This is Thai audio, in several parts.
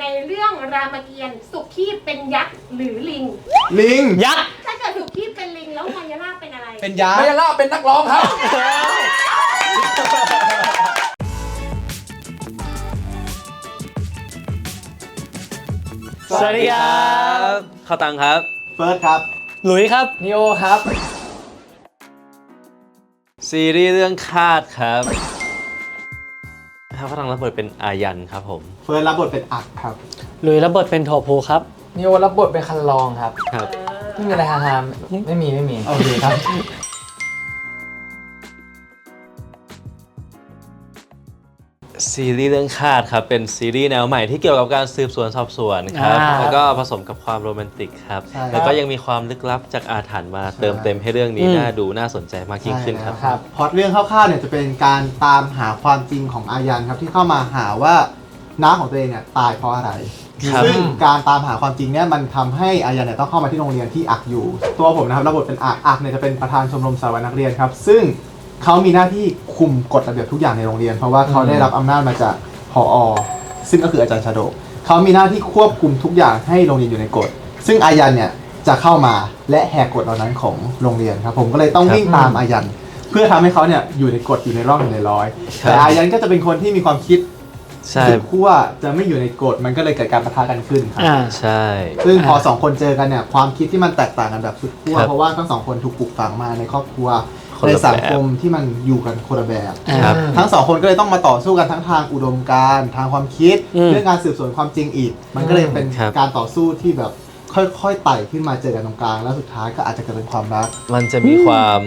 ในเรื่องรามเกียรติ์สุขีเป็นยักษ์หรือลิง ลิง ยักษ์ถ้าเกิดสุขีเป็นลิงแล้วมายาลาเป็นอะไร เป็นยักไม่ษ์ใช่ล่าเป็นนักร้องครับ สวัสดีครับข้าวตังครับ เฟิร์สครับ หลุยส์ครับ นิโอครับ ซีรีส์เรื่องคาดครับ ข้าวตังรับบทเป็นอายันครับผมเฟิร์สรับบทเป็นอักครับ หลุยส์รับบทเป็นโถภูครับ นิโอรับบทเป็นคันลองครับ ครับ ไม่มีอะไรฮาฮาๆไม่มีไม่มี โอเคครับ ซีรีส์เรื่องคาดครับ เป็นซีรีส์แนวใหม่ที่เกี่ยวกับการสืบสวนสอบสวนครับ อ่าแล้วก็ผสมกับความโรแมนติกครับ ใช่แล้วก็ยังมีความลึกลับจากอาถรรพ์มาเติมเต็มให้เรื่องนี้น่าดูน่าสนใจมากยิ่งขึ้นครับครับพล็อตเรื่องคร่าวๆเนี่ยจะเป็นการตามหาความจริงของอายันครับที่เข้ามาหาว่าน้าของตัวเองเนี่ยตายเพราะอะไร ครับ ซึ่งการตามหาความจริงเนี่ยมันทำให้อายันเนี่ยต้องเข้ามาที่โรงเรียนที่อักอยู่ ตัวผมนะครับรับบทเป็นอักอักเนี่ยจะเป็นประธานชมรมสถาบันนักเรียนครับ ซึ่ง เขามีหน้าที่คุมกฎระเบียบทุกอย่างในโรงเรียน เพราะว่าเขาได้รับอำนาจมาจากผอซึ่งก็คืออาจารย์ชาโดกเขามีหน้าที่ควบคุมทุกอย่างให้โรงเรียนอยู่ในกฎ ซึ่งอายันเนี่ยจะเข้ามาและแหกกฎเหล่านั้นของโรงเรียนครับผมก็เลยต้องวิ่งตามอายัน เพื่อทำให้เขาเนี่ยอยู่ในกฎอยู่ในร่องอยู่ในร้อย ครับ แต่อายันก็จะเป็นคนที่มีความคิดใช่สุดขั้วจะไม่อยู่ในกฎมันก็เลยเกิดการปะทะกันขึ้นครับ อ่า ใช่ ซึ่งพอสองคนเจอกันเนี่ยความคิดที่มันแตกต่างกันแบบสุดขั้วครับ เพราะว่าทั้งสองคนถูกปลูกฝังมาในครอบครัว คนในละสังคแบบมที่มันอยู่กันคนละแบบ ครับทั้งสองคนก็เลยต้องมาต่อสู้กันทั้งทางอุดมการณ์ทางความคิดอืมเรื่องการสืบสวนความจริงอีก มันก็เลยเป็นครับ การต่อสู้ที่แบบค่อยๆไต่ขึ้นมาเจอกันตรงกลาง แล้วสุดท้ายก็อาจจะเกิดเป็นความรัก มันจะมีความ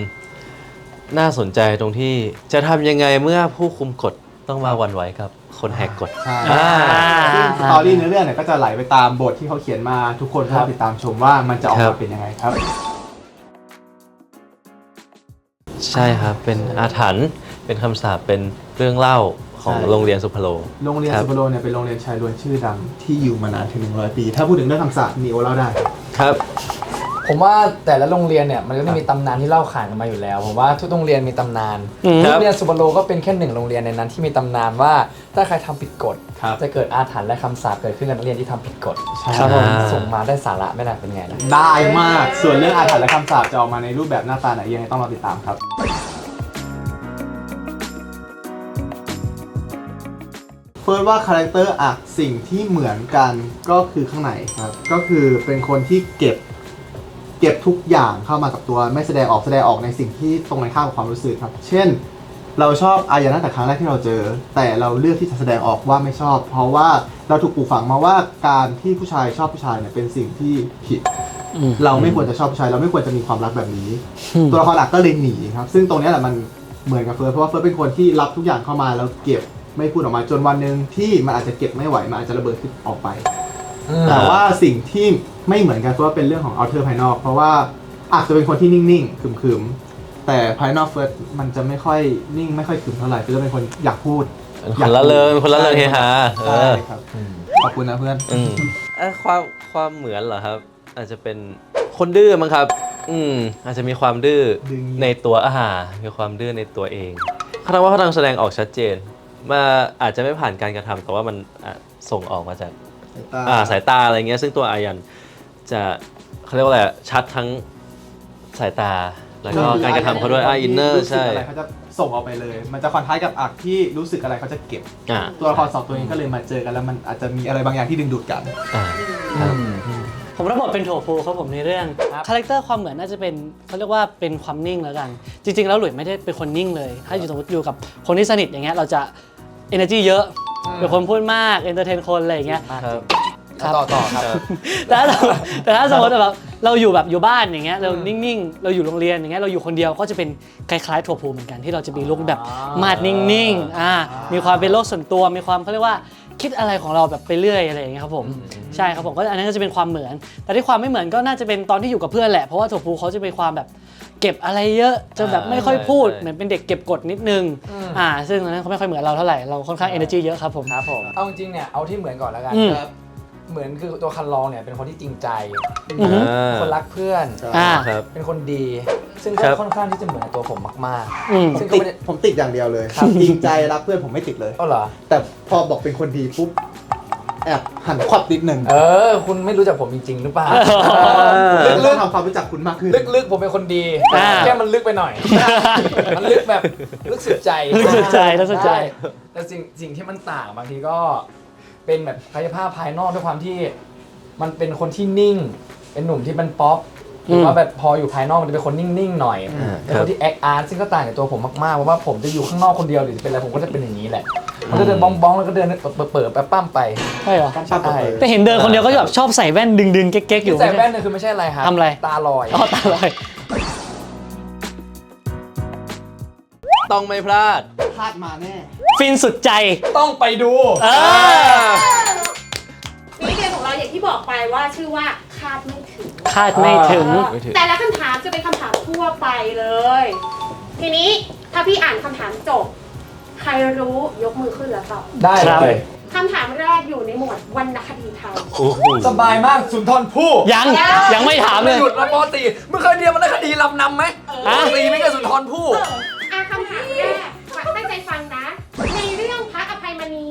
น่าสนใจตรงที่จะทำยังไงเมื่อผู้คุมกฎต้องมาหวันไหวกับคนแหกกฎใช่ อ่า ซึ่งสตอรี่เนื้อเรื่องเนี่ยก็จะไหลไปตามบทที่เขาเขียนมาทุกคนก็ติดตามชมว่ามันจะออกครัมาบเป็นยังไงครับ ใช่ครับ เป็นอาถรรพ์เป็นคำสาปเป็นเรื่องเล่าของใช่ โรงเรียนสุพโล โรงเรียนครับ สุพโลเนี่ยเป็นโรงเรียนชายล้วนชื่อดังที่อยู่มานานถึง 100 ปี ถ้าพูดถึงเรื่องคำสาปนีโอเล่าได้ ครับ ผมว่าแต่ละโรงเรียนเนี่ยมันก็จะมีตำนานที่เล่าขานกันมาอยู่แล้ว ผมว่าทุกโรงเรียนมีตำนานอืมคโรรับงเรียนสุบโลก็เป็นแค่หนึ่งโรงเรียนในนั้นที่มีตำนานว่าถ้าใครทำผิดกฎ ครับ จะเกิดอาถรรพ์และคำสาปเกิดขึ้นกับนักเรียนที่ทำผิดกฎครับผมอ่า ส่งมาได้สาระไม่ได้เป็นไงนะได้มาก ส่วนเรื่องอาถรรพ์และคำสาปจะออกมาในรูปแบบหน้าตาไหนยังไงต้องรอติดตามครับ เฟิร์สว่าคาแรคเตอร์อักสิ่งที่เหมือนกันก็คือข้างในครับ ก็คือเป็นคนที่เก็บ เก็บทุกอย่างเข้ามากับตัวไม่แสดงออกแสดงออกในสิ่งที่ตรงกันข้ามกับความรู้สึกครับ เช่น เราชอบอายาตั้งแต่ครั้งแรกที่เราเจอ แต่เราเลือกที่จะแสดงออกว่าไม่ชอบ เพราะว่าเราถูกปลูกฝังมาว่าการที่ผู้ชายชอบผู้ชายเนี่ยเป็นสิ่งที่ผิดอืมเราไม่ควรจะชอบผู้ชาย เราไม่ควรจะมีความรักแบบนี้อืมตัวละครหลักก็เลยหนีครับ ซึ่งตรงเนี้ยแหละมันเหมือนกับเฟิร์สเพราะว่าเฟิร์สเป็นคนที่รับทุกอย่างเข้ามาแล้วเก็บไม่พูดออกมาจนวันหนึ่งที่มันอาจจะเก็บไม่ไหวมันอาจจะระเบิดขึ้นออกไป แต่ว่าสิ่งที่ไม่เหมือนกันเฟิร์สเป็นเรื่องของเอาเทอร์ภายนอก เพราะว่าอาจจะเป็นคนที่นิ่งๆขึมๆ แต่ภายนอกเฟิร์สมันจะไม่ค่อยนิ่งไม่ค่อยขึมเท่าไหร่เฟิร์สจะเป็นคนอยากพูดเป็นคนละเริงเป็นคนละเริงเฮฮาเอใช่อครับขอบคุณนะเพื่อนอืมเอ่อความความเหมือนเหรอครับ อาจจะเป็นคนดื้อมั้งครับ อืมอาจจะมีความดื้อดื้อในตัวอาหามีความดื้อในตัวเองเขาทำว่าเขาทำแสดงออกชัดเจนมาอาจจะไม่ผ่านการกระทำแต่ว่ามันอะส่งออกมาจาก อ่าสายตาอะไรเงี้ยซึ่งตัวอายันจะเขาเรียกว่าอะไรชัดทั้งสายตา แล้วก็การกระทำเขาด้วยอ่าอินเนอร์รู้สึกใช่อะไรเขาจะส่งออกไปเลย มันจะคอนทราสต์กับอักที่รู้สึกอะไรเขาจะเก็บ อ่าตัวละครสองตัวนี้ก็เลยมาเจอกันแล้วมันอาจจะมีอะไรบางอย่างที่ดึงดูดกัน อ่าครับผมรับบทเป็นโถภูครับผมในเรื่องคาแรคเตอร์ความเหมือนน่าจะเป็นเขาเรียกว่าเป็นความนิ่งแล้วกัน จริง ๆ แล้วหลุยไม่ได้เป็นคนนิ่งเลย ถ้าอยู่สมมติอยู่กับคนที่สนิทอย่างเงี้ยเราจะ energy เยอะ เป็นคนพูดมาก entertain คนอะไรอย่างเงี้ย ครับครับ ต่อต่อครับ แต่ถ้าเราแต่ถ้าสมมติแบบเราอยู่แบบอยู่บ้านอย่างเงี้ยเรานิ่งๆ เราอยู่โรงเรียนอย่างเงี้ยเราอยู่คนเดียวก็จะเป็นคล้ายๆถั่วพูเหมือนกันที่เราจะมีลุคแบบมาดนิ่งๆอ่ามีความเป็นโลกส่วนตัวมีความเขาเรียกว่าคิดอะไรของเราแบบไปเรื่อยอะไรอย่างเงี้ยครับผมใช่ครับผมก็อันนั้นก็จะเป็นความเหมือน แต่ที่ความไม่เหมือนก็น่าจะเป็นตอนที่อยู่กับเพื่อนแหละเพราะว่าถั่วพูเขาจะมีความแบบ เก็บอะไรเยอะจนแบบไม่ค่อยพูดใช่เหมือนเป็นเด็กเก็บกดนิดนึงอ่าซึ่งอันนั้นเขาไม่ค่อยเหมือนเราเท่าไหร่เราค่อนข้าง energy เยอะครับผม ครับผม เอาจริงๆเนี่ยเอาที่เหมือนก่อนแล้วกันอืม ครับเหมือนคือตัวคันลองเนี่ยเป็นคนที่จริงใจ อือฮึอ่าคนรักเพื่อน อ่า ครับ เป็นคนดี ซึ่งครัก็บค่อนข้างที่จะเหมือนกับตัวผมมาก อืม ๆ ซึ่งก็ติดไม่ได้ ผมติดอย่างเดียวเลยจริงใจรักเพื่อนผมไม่ติดเลย ก็เหรอ แต่พอบอกเป็นคนดีปุ๊บ แอบหันควับนิดหนึ่งเออ คุณไม่รู้จักผมจริงๆหรือเปล่า เรื่องเรื่องทำความรู้จักคุณมากขึ้น ลึกๆ ผมเป็นคนดี อ่า แค่มันลึกไปหน่อย มันลึกแบบลึกสุดใจลึกสุดใจลึกสุดใจ ช่แต่สิ่งสิ่งที่มันต่างบางทีก็เป็นแบบกายภาพภายนอกด้วยความที่ มันเป็นคนที่นิ่ง เป็นหนุ่มที่เป็นป๊อปหรือว่าแบบพออยู่ภายนอกมันจะเป็นคนนิ่งๆหน่อยอ่าเป็นคนที่แอคอาร์ตซึ่งก็ต่างจากตัวผมมากๆเพราะว่าผมจะอยู่ข้างนอกคนเดียวหรือจะเป็นอะไรผมก็จะเป็นอย่างนี้แหละ มันก็เดินบ้องๆแล้วก็เดินเปิดๆแป๊บปั้มไปใช่เหรอต้องชอบตัวเองแต่เห็นเดินคนเดียวก็แบบชอบใส่แว่นดึงๆเก๊กๆอยู่ที่ใส่แว่นเนี่ยคือไม่ใช่อะไรครับทำอะไร ตาลอยอ๋อตาลอย ต้องไม่พลาด พลาดมาแน่ ฟินสุดใจ ต้องไปดูเออนี่เกมของเราอย่างที่บอกไปว่าชื่อว่าคาดไม่ถึง คาดไม่ถึงไม่ถึง แต่ละคำถามจะเป็นคำถามทั่วไปเลย ทีนี้ถ้าพี่อ่านคำถามจบใค รรู้ยกมือขึ้นแล้วตอบได้ครับเลยคำถามแรกอยู่ในหมวดวรรณคดีไทยโอ้โหสบายมากสุนทรภู่ยัง ยังไม่ถามเลไม่ย หยุดแล้วปอตีมึงเคยเรียนมันได้คดีลำนำไหมปฮะอตีไม่เคยสุนทรภู่อะคำถามแรกฟังตั้งใจฟังนะ ในเรื่องพระอภัยมณี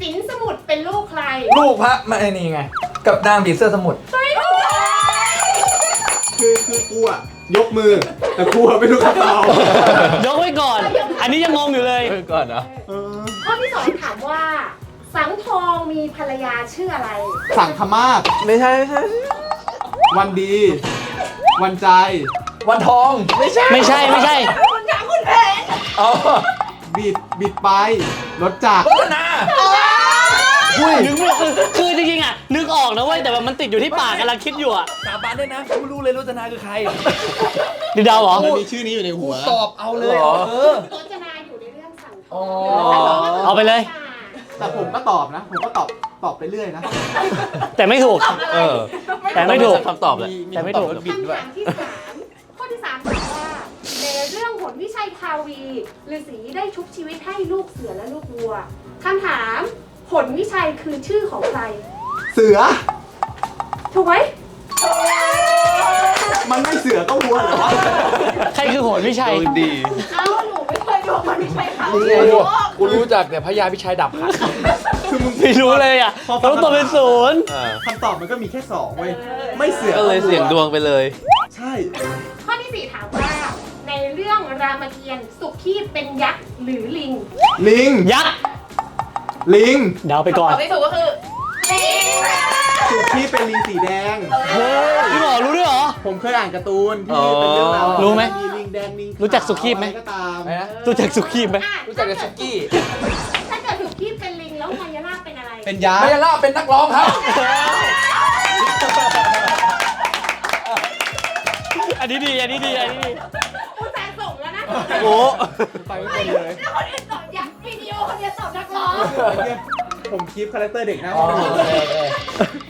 สินสมุทรเป็นลูกใครลูกพระมาไอ้นี่ไง กับนางผีเสื้อสมุทรคือคือกูอะยกมือ แต่กูอะไม่รู้คำตอบยกไว้ก่อน อันนี้ยังงงอยู่เล ยเออก่อนนะเออข้อที่สองถามว่า สังทองมีภรรยาชื่ออะไร สั่งขมาศไม่ใช่ไม่ใช่ วันดี วันใจ วันทอง ไม่ใช่ไม่ใช่ไม่ใช่อ๋อบิด บิดไป รถจักรรัตนานึกไม่คือคือจริงๆอะ นึกออกนะเว้ยแต่แบบมันติดอยู่ที่ปากกำลังคิดอยู่อะสาบานได้นะกูรู้เลยรัตนาคือใครดิดาวเหรอมันมีชื่อนี้อยู่ในหัวตอบเอาเลยหรอ เออ องสังทอ๋อองเอาไปเลย แต่ผมก็ตอบนะ ผมก็ตอบตอบไปเรื่อยนะ แต่ไม่ถูก เออแต่ไม่ถูก คำตอบเลยแต่ไม่ถูก คำตอบบิดด้วย คำถามที่สามข้อที่สามถามว่าในเรื่องผลวิชัยทาวีฤาษีได้ชุบชีวิตให้ลูกเสือและลูกวัวคำถามผลวิชัยคือชื่อของใคร เสือ ถูกไหมมันไม่เสือก็วัวเหรอวะ ใครคือโหนวิชัย ดูดี เอ้าหนูไม่เคยดูผลวิชัยเขา กูกูรู้จักแต่พญาพิชัยดับขัน คือมึงไม่รู้เลยอะเพราะตัวเป็นศูนย์อ่าคำตอบมันก็มีแค่สองเว้ย ไม่เสือก็เลยเสี่ยงดวงไปเลย ใช่ ข้อที่สี่ถามว่า ในเรื่องรามเกียรติ์สุขีเป็นยักษ์หรือลิงลิง ยักษ์ลิง เดาไปก่อนตอบที่ถูกก็คือลิง สุดที่เป็นลิงสีแดงพี่หมอรู้ด้วยเหรอ ผมเคยอ่านการ์ตูนที่เป็นเรื่องราวรู้ไหมลิงแดงลิงขาวรู้จักสุขีพไหม อะรก็ตามอะไรนะ รู้จักสุขีไหมอะรู้จักแต่สุกี้ถ้าเกิดสุขีเป็นลิงแล้วมายาลาเป็นอะไร เป็นยักไม่ษ์ใช่ล่าเป็นนักร้องครับ อันนี้ดีอันนี้ดีอันนี้ดีอุตส่าห์ส่งแล้วนะโอ้ไปไม่เป็นเลยแล้วคนอื่นตอบยักษ์วิดีโอคนเดียวตอบนักร้อง ผมคลิปคาแรคเตอร์เด็กนะอ๋อโ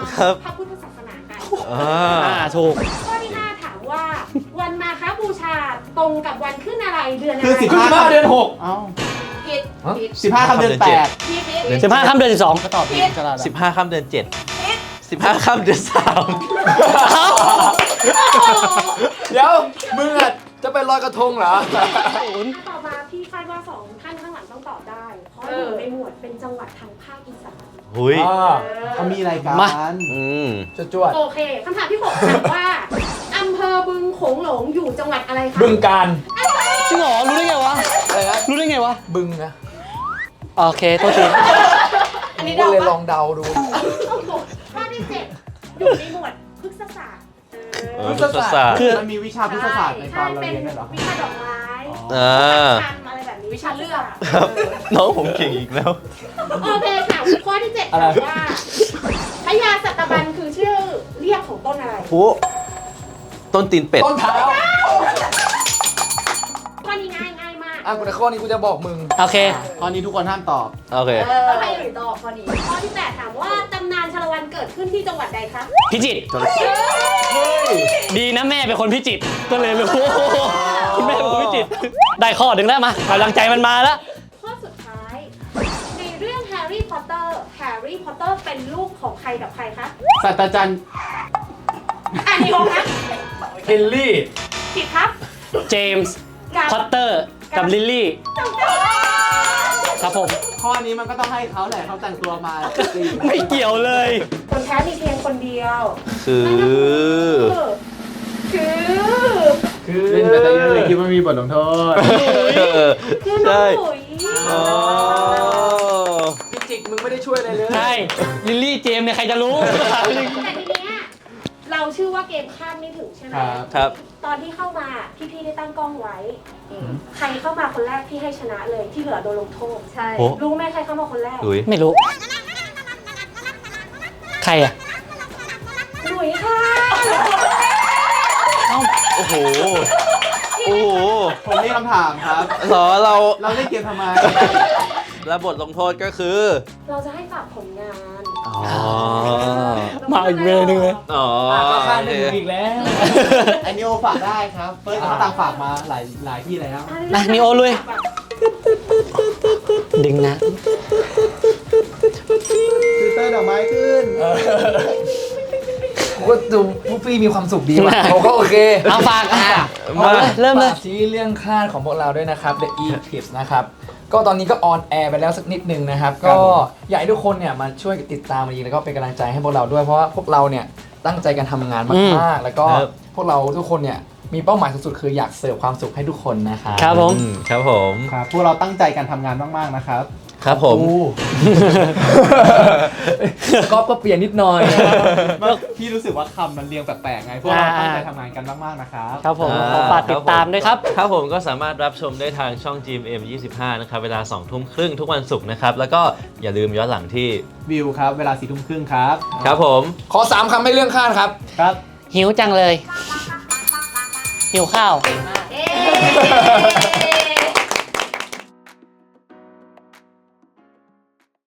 มาครับพระพุทธศาสนากันอ่าอ่าถูก ข้อที่5ถามว่า วันมาฆบูชาตรงกับวันขึ้นอะไรเดือนอะไรคือสิบ ขึ้นห้ามาเดือนหกเอ้าผิดผิดสิบห้าคำเดือนแปดผิดผิด สิบห้าค่ำเดือนสิบสองก็ตอบผิดฉลาดสิบห้าค่ำเดือนเจ็ดสิบห้าค่ำเดือนสามเดี๋ยวมึงอะจะไปลอยกระทงเหรอ ต่อมาพี่คาดว่าสองท่านข้างหลังต้องตอบได้เพ ราะอยู่ในหมวดเป็นจังหวัดทางภาคอีสาน หุยอ่าเขามีรายการมาอืมจวดโอเคคำถามที่6ถามว่าอำเภอบึงโขงหลงอยู่จังหวัดอะไรคะๆบึงการจริงเหรอรู้ได้ไงวะอะไรนะรู้ได้ไงวะบึงนะโอเคโทษทีอันนี้ก็เดาเลยลปะองเดาดู ข้อที่เจ็ดอยู่ในหมวดพฤกษศาสตร์เออพฤกษศาสตร์ คือ มันมีวิชาพฤกษศาสตร์ในตอนเราเป็นเรียนด้วยเหรอวิชาดอกไม้อ่าทำอะไรแบบนี้ วิชาเลือกครับน้องผมเก่งอีกแล้ว โอเคค่ะข้อที่เจ็ดอะไรถามว่าพญาสัตบันคือชื่อเรียกของต้นอะไรผู้ต้นตีนเป็ด ต้นเท้าข้อนี้ง่ายง่ายมากอะกูแต่ข้อนี้กูจะบอกมึง โอเคตอนนี้ทุกคนห้ามตอบ โอเค ต้องให้หรือตอบข้อนี้ข้อที่แปดถามว่าตำนานชาละวันเกิดขึ้นที่จังหวัดใดคะพิจิตร ดีนะแม่เป็นคนพิจิตรก็เลยรู้ คุณแม่เป็นคนพิจิตรได้ข้อหนึ่งแล้วมากำลังใจมันมาแล้ว ข้อสุดท้าย ในเรื่องแฮร์รี่พอตเตอร์แฮร์รี่พอตเตอร์เป็นลูกของใครกับใครคะศาสตราจารย์อันนี้งครับเฮนรี่ผิดครับเจมส์กับพอตเตอร์กับลิลลี่ถูกต้องครับผม ข้อนี้มันก็ต้องให้เขาแหละเขาแต่งตัวมาตีไม่เกี่ยวเลย คนแพ้มีเพียงคนเดียวคือนั่นก็คือคือ คือ คิดว่ามีบทลงโทษคือน้องหลุยอ๋อพิจิกมึงไม่ได้ช่วยอะไรเลย ใช่ ลิลลี่เจมส์เนี่ยใครจะรู้ แต่ทีเนี้ยเราชื่อว่าเกมคาดไม่ถึงใช่ไหม ครับ ครับ ตอนที่เข้ามาพี่ๆได้ตั้งกล้องไว้ ใครเข้ามาคนแรกพี่ให้ชนะเลยที่เหลือโดนลงโทษ ใช่โอ้รู้ไหมใครเข้ามาคนแรกหลุยไม่รู้ ใครอะหลุยค่ะ เอ้าโอ้โห โอ้โหผมมีคำถามครับ เหรอเราเราเล่นเกมทำไม แล้วบทลงโทษก็คือ เราจะให้ฝากผลงานอ๋อ มาอีกเวรหนึงเลย อ๋ออะก็ค่าหโอนึ่งเคอีกแล้วไอนิโอฝากได้ครับเฟิร์สเขาต่างฝากมาหลายหลายที่แล้ว มานิโอลุย ดึงนะฟิลเตอร์ดอกไม้ขึ้น กูก็ดูพวกพี่มีความสุขดีว่ะเขาก็โอเคเอาฝากอะมาเอาเลยเริ่มเลยฝากซีรีส์เรื่องคาดของพวกเราด้วยนะครับ The Eclipse นะครับก็ตอนนี้ก็ออนแอร์ไปแล้วสักนิดนึงนะครับ ก็อยากให้ทุกคนเนี่ยมาช่วยติดตามมาดีแล้วก็เป็นกำลังใจให้พวกเราด้วยเพราะว่าพวกเราเนี่ยตั้งใจกันทำงานอืมมากๆแล้วก็ครับพวกเราทุกคนเนี่ยมีเป้าหมายสูงสุดคืออยากเสิร์ฟความสุขให้ทุกคนนะครับครับผมอืครับผมครับพวกเราตั้งใจกันทำงานมากๆนะครับ ครับผม ก๊อฟก็เปลี่ยนนิดหน่อยพี่รู้สึกว่าคำมันเรียงแปลกๆไงพวกเราตั้งใจทำงานกันมากๆนะครับครับผมอ่าขอฝากติดตามด้วยครับ ครับผมก็สามารถรับชมได้ทางช่อง GMM 25 นะครับ เวลา 2 ทุ่มครึ่งทุกวันศุกร์นะครับ แล้วก็อย่าลืมย้อนหลังที่วิวครับ เวลาสี่ทุ่มครึ่งครับ ครับผม ขอสามคำให้เรื่องคาดครับ ครับ หิวจังเลย หิวข้าวเอ๊